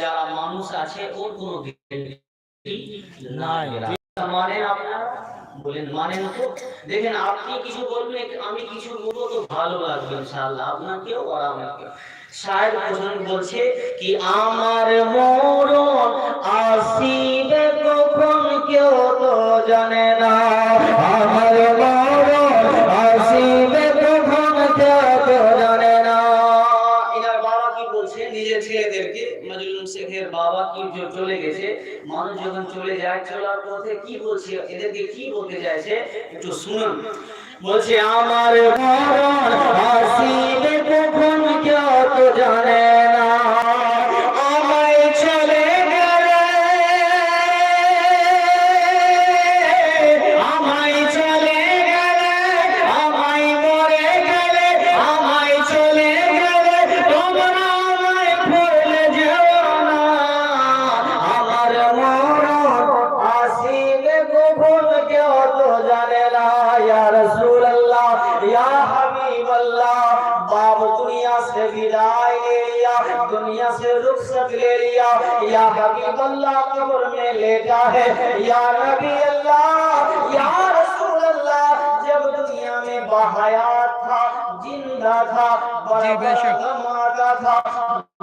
যারা মানুষ আছে ওর কোনো গ্যারান্টি নাই। মানেন আপনারা? বলেন মানেন তো? দেখেন, আপনি কিছু বলবেন, আমি কিছু বলব তো ভালো লাগবে, ইনশাআল্লাহ। আপনাকেও আর আমাকে। শায়ের ভজন বলছে কি, আমার মোর আসিবে কখন কেউ তো জানে না। চলে যায়, চলার পথে কি বলছে? এদেরকে কি বলতে চাইছে? একটু শুনুন। বলছে, আমার মরণ আসিবে কখন কেউ তো জানে دنیا سے رخصت لے لیا۔ یا حبیب اللہ قبر میں لیٹا ہے یا نبی اللہ یا رسول اللہ جب دنیا میں بہایات تھا زندہ تھا بڑا غم آتا تھا۔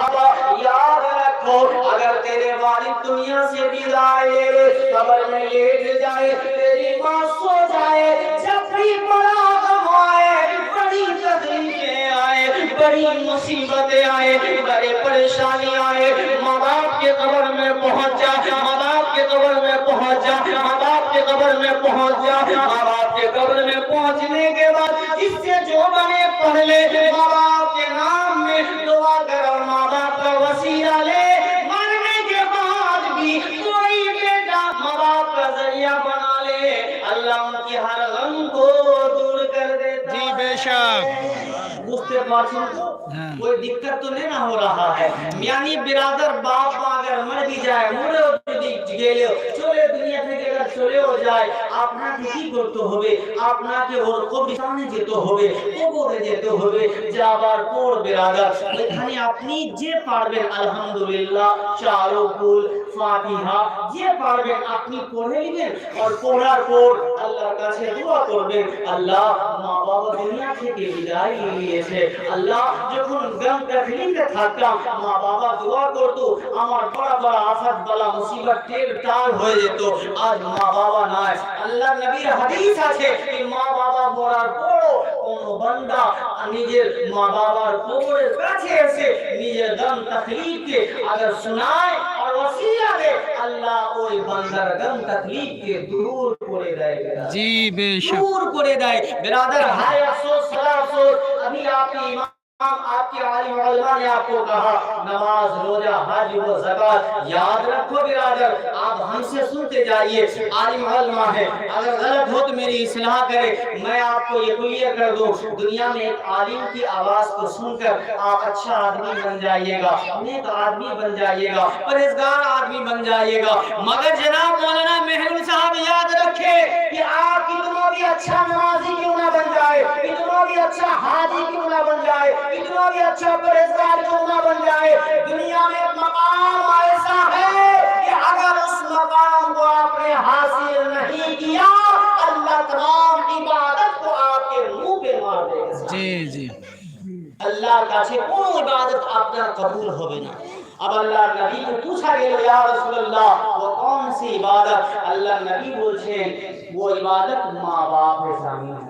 صحابہ یاد رکھو، اگر تیرے والد دنیا سے بھی لائے قبر میں لیٹ جائے، تیری ماں سو جائے، جب بھی بڑا غم آئے، بڑی تکلیفیں آئے، بڑی مصیبتیں آئے بڑے پریشانی آئے، ماں باپ کے قبر میں پہنچ جا، ماں باپ کے قبر میں پہنچ جا، ماں باپ کے قبر میں پہنچ جا، ماں باپ کے قبر میں پہنچنے کے بعد، اس سے جو بنے پڑھ لے ماں باپ سے موجود ہاں۔ کوئی دقت تو نہیں نہ ہو رہا ہے۔ یعنی برادر باپ اگر مر بھی جائے مرے دیکھ ہو چلے دنیا থেকে اگر চলে ও যায় আপনাকে কি করতে হবে تو ہوئے কবরস্থানে যেতে হবে تو ہوئے হবে যাবার برادر؟ لیکن اپنی جے যে بے الحمدللہ چاروں پول فاتحہ یہ پڑھ گئے اپنی پڑھیں گے اور پڑھا پور اللہ کا سے دعا کر دیں اللہ ماں باپ دنیا سے کے بدائی لیے سے اللہ جو ان گم تکلیم کے تھکا ماں باپ دعا کر تو ہمار بڑا بڑا آفت بلا مصیبت ٹیل ٹال ہوئے جے تو آج ماں باپ نہ ہے اللہ نبی حدیث آسے کہ ماں باپ مرار پڑھو انہوں بندہ ওসিলাতে আল্লাহ ওই বান্দার গম জি বেশক দূর করে দেয়। বিরাদার হায় আফসোস সারা আফসোস। আমি আপনি آپ کی عالم علماء نے آپ کو کہا، نماز، روزہ، حج و زکات یاد رکھو برادر، آپ ہم سے سنتے جائیے، عالم علماء اگر غلط ہو تو میری اصلاح کرے میں آپ کو یہ کر دوں، دنیا میں ایک عالم کی آواز کو سن کر آپ اچھا آدمی بن جائیے گا، نیک آدمی بن جائیے گا پرہزگار آدمی بن جائیے گا۔ مگر جناب مولانا مہرو صاحب، یاد رکھے کہ آپ کی بھی اچھا نمازی کیوں نہ بن جائے؟ اچھا حاجی کیوں نہ بن جائے؟ اتنا بھی اچھا پرہیزگار کیوں نہ بن جائے؟ دنیا میں مقام ایسا ہے کہ اگر اس مقام کو آپ نے حاصل نہیں کیا اللہ تمام عبادت کو آپ کے روح پہ مار دے جی جی۔ اللہ کا কাছে কোন ইবাদত আপনার قبول হবে না اب اللہ نبی کو پوچھا گیا یا رسول اللہ وہ کون سی عبادت؟ اللہ نبی بولছেন وہ عبادت ماں باپ کے سامنے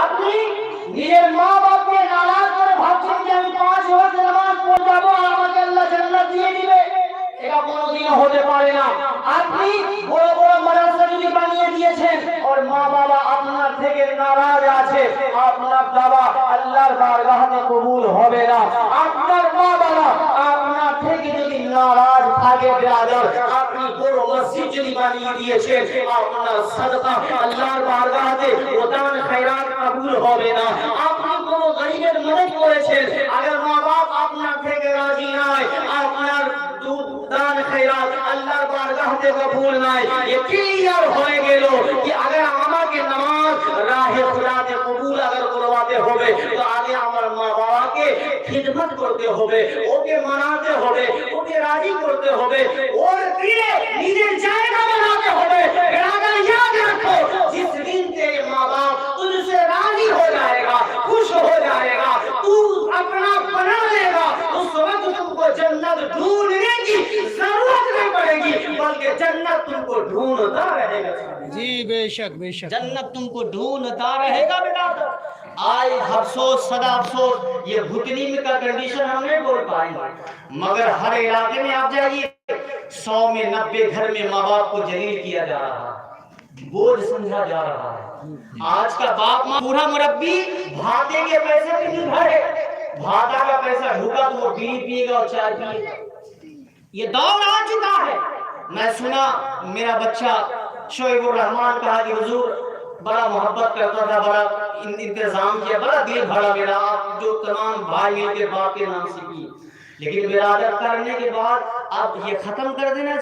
আপনি নিজের মা বাপকে নারাজ করে ভাবছেন যে আমি পাঁচ ওয়াক্ত নামাজ পড়ে আমাকে আল্লাহ জান্নাত দিয়ে দিবে এটা কোনোদিন হতে পারে না আপনি বড় বড় মাদ্রাসা যদি বানিয়ে দিয়েছেন আর মা বাবা আপনার থেকে নারাজ আছে আপনার দাবা আল্লাহর বারগাহে কবুল হবে না আপনার মা নিজেই দিয়েছেন। আপনার সাদকা আল্লাহর বারগাহে ওদান খেরাত কবুল হবে না। আপনি কোন গরিবের মদদ করেছেন, আগের মা বাপ আপনার থেকে রাজি নয় আপনার দুধ, দান খেরাত আল্লাহর বারগাহে কবুল নাই। এ ক্লিয়ার হয়ে গেল? যে আগে আমাকে নামাজ রাহে খুদাতে কবুল আগের করবাতে হবে? তো ওকে খিদমত করতে হবে, ওকে মানাতে হবে, ওকে রাজি করতে হবে, ওর দিলে নিজের জায়গা বানাতে হবে। রাখো জিস দিন থেকে মা বাপ جنت تم کو ڈھونڈتا رہے گا۔ جی بے شک بے شک۔ جنت تم کو ڈھونڈتا رہے گا بیٹا۔ آج افسوس صدا افسوس یہ بھکنیم کا کنڈیشن ہم نے بول پائیں مگر ہر علاقے میں آپ جائیے سو میں نبے گھر میں ماں باپ کو جلیل کیا جا رہا ہے۔ بوجھ سمجھا جا رہا ہے۔ آج کا باپ ماں پورا مربی بھاتے کے پیسے کے نہیں بھرے۔ بھاتا کا پیسہ ڈھوکا تو وہ بیڑی پیے گا اور چائے پیے گا۔ یہ دور آ چکا ہے۔ میں سنا، میرا بچہ شعیب الرحمان کہا کہ حضور بڑا محبت کرتا تھا، بڑا انتظام کیا، بڑا دل بھرا میرا، آپ جو تمام بھائی کے باپ کے نام سے کی لیکن میرا کرنے کے بعد آپ یہ ختم کر دینا